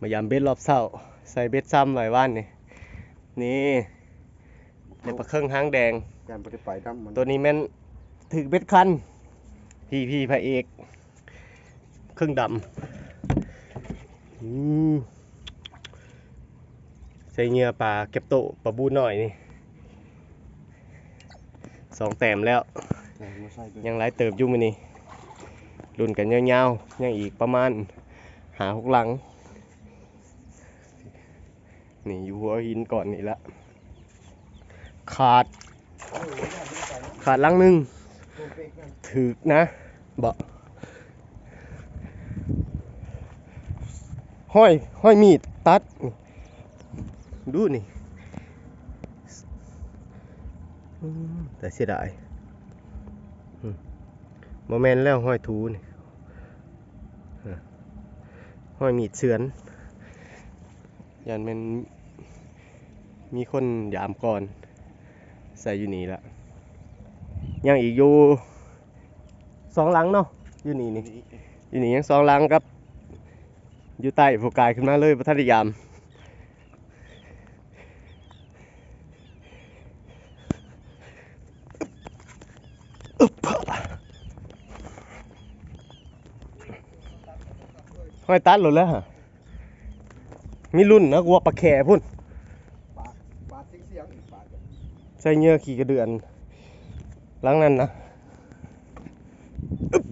มายามเบ็ดรอบเช้า ใส่เบ็ดซ้ำไว้ว่านนี่นี่เดี๋ยวปลาเครื่องหางแดง การปฏิไปดำมันตัวนี้แม่นถึกเบ็ดคัน พี่พี่พระเอก เครื่องดำอือใส่เหงื่อปลาเก็บโตะปลาบูหน่อยนี่สองแต้มแล้ว แต่มาใส่ด้วยยังหลายเติบอยู่มื้อนี้รุ่นกันยาวๆยังอีกประมาณหาหกหลัง นี่อยู่หัวหินก่อนนี่ละ ขาด ขาดลังหนึ่งถึกนะบ่ห้อย ห้อยมีด ตัด ดูนี่แต่เสียดายโมเมนแล้วห้อยทูนี่ห้อยมีดเฉือน ยันเป็นมีคนยามก่อน ใส่อยู่นี่ละยังอีกอยู่สองหลังเนาะอยู่นี่นี่อยู่นี่ยังสองหลังครับ อยู่ใต้ผูกกายขึ้นมาเลยพระทัตยามห้อยตัดหลดแล้วฮะ มีรุ่นนะกลัวปลาแข่พุ่นปาดปาดเสียงเสียงอีกปาดกันใส่เหงื่อขี่กระเดือนหลังนั้นนะอึ๊บ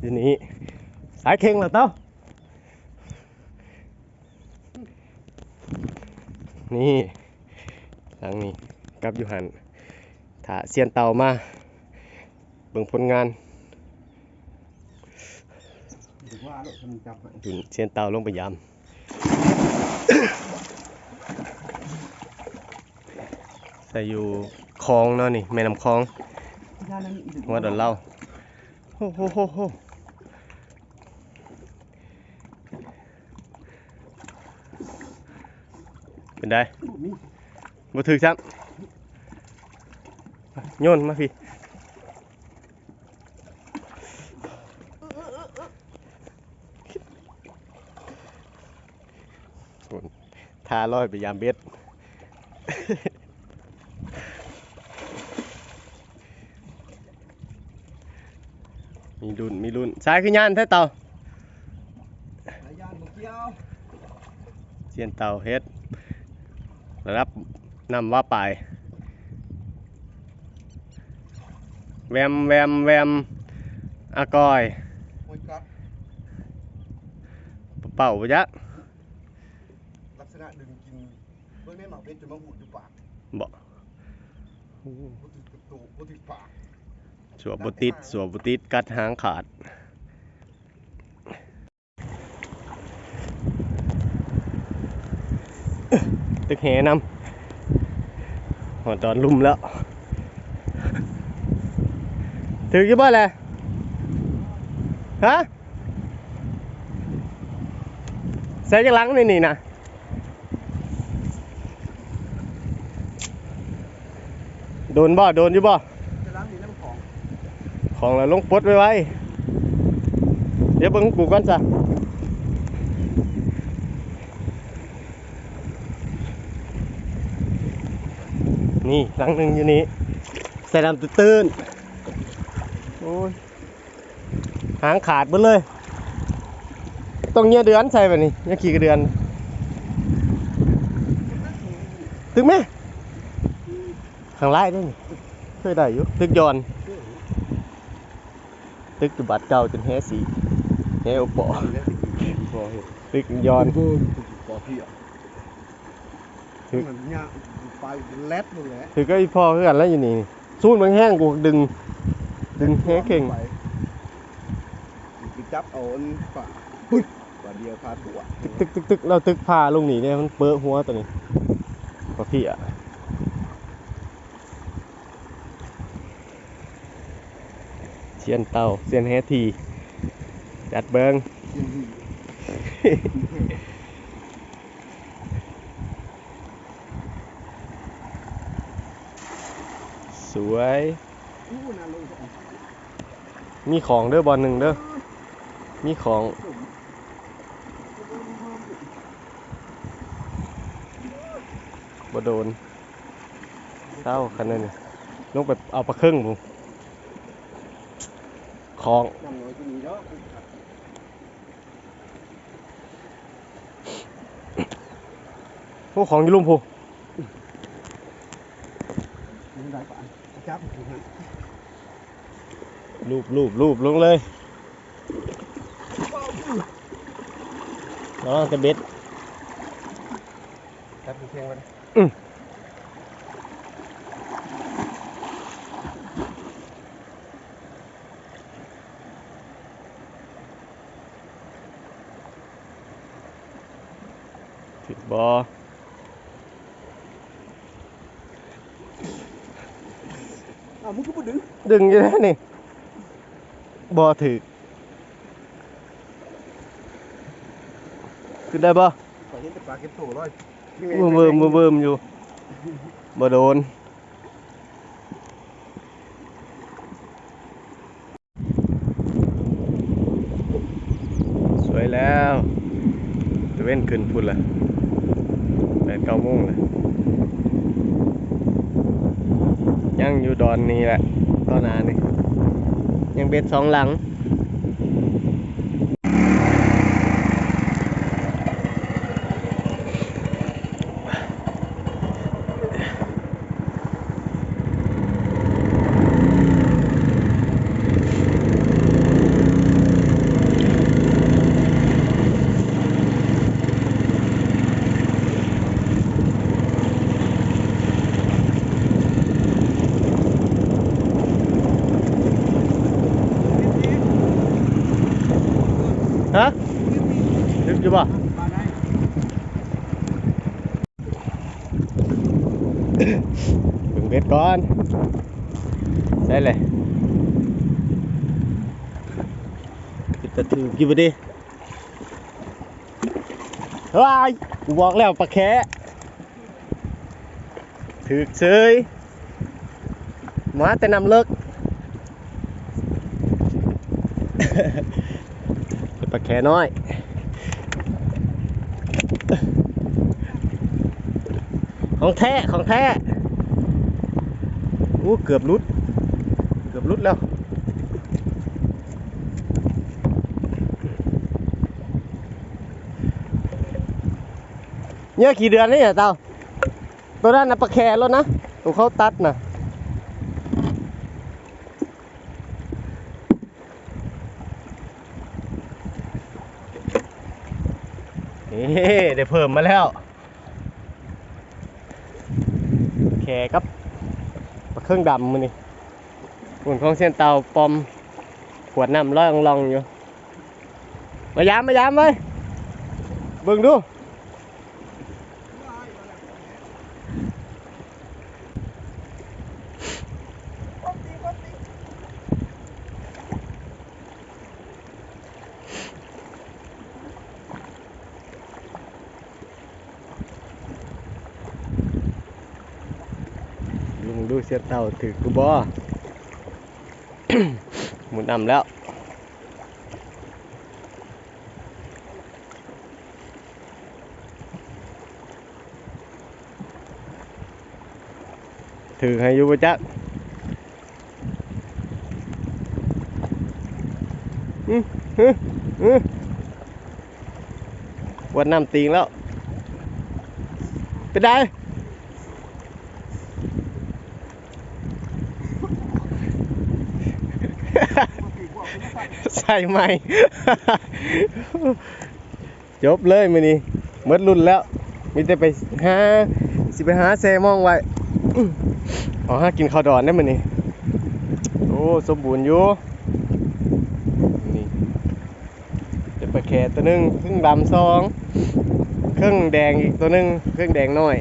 ทีนี้สายเข่งเหรอเต้า นี่หลังนี้กับอยู่หันถ้าเซียนเตามา เบิ่งผลงานถือว่าแล้วมันจับให้ถึงเชียนเตาลงไปยามใส่อยู่คลองเนาะนี่แม่น้ำคลองย่านั้นอีกหัวดอนเหล่าโฮโฮโฮโฮเป็นไดรูปนี้บ่ถือซ้ำโยนมาพี่ ทาลอยไปยามเบ็ดมีรุ่น มีรุ่นสายคือยานแท้เต่าสายยานบ่เกี่ยวเสียนเต่าเฮ็ดระดับนำว่าปลายแวมแวมแวมอากอยโอ้ยกัดเป่าปะจ๊ะ ลักษณะดึงกินเบิ่งในห มากเพชรจะมาหูดอยู่ปากบ่บ่ติดกระตูบ่ติดปากสวบติดสวบติดกัดหางขาด ตึกแหนำหอดตอนลุ่มแล้ว ถือกี่บ้านแหละฮะใส่จักหลังนี่นี่นะ โดนบ่ โดนอยู่บ่ จะล้างนี่น้ำของของเราลงปดไว้ไว้ เดี๋ยวเบิ่งกูก่อนจ้ะนี่หลังหนึ่งอยู่นี่ใส่ดำตื้นโอ้ย หางขาดหมดเลย ต้องเงี้ยเดือนใส่แบบนี้เนี่ยขี่กระเดือนตึกไหม ข้างไล่ได้นี่เคยได้อยู่ตึกยอนตึกจุบัดเก่าจนแฮสีแฮโอปอแล้วสิกินพอเห็ดตึกยอนเบิ่งพอเพียถึงมันเนี่ยไปแลดนู่นแหละถือก็อีพ่อคือกันแล้วอยู่นี่สู้มันแห้งกูดึง ดึงแห้เข่งไปไปจับเอาอันปากปึ๊บปาเดียวพาตัวตึกตึกตึกตึกเราตึกพาลงนี่เนี่ยมันเปื้อหัวตัวนี้พอพี่อะ เสียนเตาเสียนแฮทีจัดเบิงสวย มีของเด้อบอลหนึ่งเด้อ มีของบ่โดนเต้าคันนั้นลงไปเอาปลาครึ่งบุ ของน้ำน้อยก็มีเนาะพวกของอยู่ลุมพูมีหลายปานจับอยู่ฮะรูปรูปรูปลงเลยน้องจะเบ็ดจับอยู่เพียงไว้นะ ถึกบอ อ้าวมึงก็บ่ดึง ดึงอยู่แล้วนี่บอถึกขึ้น ได้บ่ไปเห็นแต่ปลาเก็บโถร้อยมือเบิ่มมือเบิ่มอยู่บ่โดนสวยแล้วตะเว้นขึ้นพุ่นละ แต่เก้าโมงละยังอยู่ดอนนี่แหละตอนนานี่ยังเบ็ดสองหลัง ฮะถึกอยู่บ่ปลาได้ถึงเบ็ดก่อนใช่เลยกินตะถือกินไปดิเฮ้ยกูบอกแล้วปลาแคะถือเฉยมาแต่นำเลิก แค่น้อย ของแท้ ของแท้อู้เกือบรุด เกือบรุดแล้วเนี่ยกี่เดือนนี่อะเตาตัวนั้นนะปลาแคแล้วนะตัวเขาตัดนะ นี่ได้เพิ่มมาแล้ว แขกับปลาเครื่องดำมันนี่หุ่นของเส้นเตาปอม ขวดน้ำร้อยลองๆอยู่ มายามมายามไว้เบิ่งดู สียเต่าถือกูบอหมุนนำแล้วถือให้ยู่ประจักวันน้ำตีงแล้วไปได้ ใส่ใหม่ จบเลยมือนี้หมดรุ่นแล้ว มีแต่ไปหาสิไปหาแซมองไว้ขอหากินข้าวดอนได้มือนี้โอ้สมบูรณ์อยู่นี่จะไปแค่ตัวหนึงครึ่งดำสองครึ่งแดงอีกตัวหนึงครึ่งแดงน้อย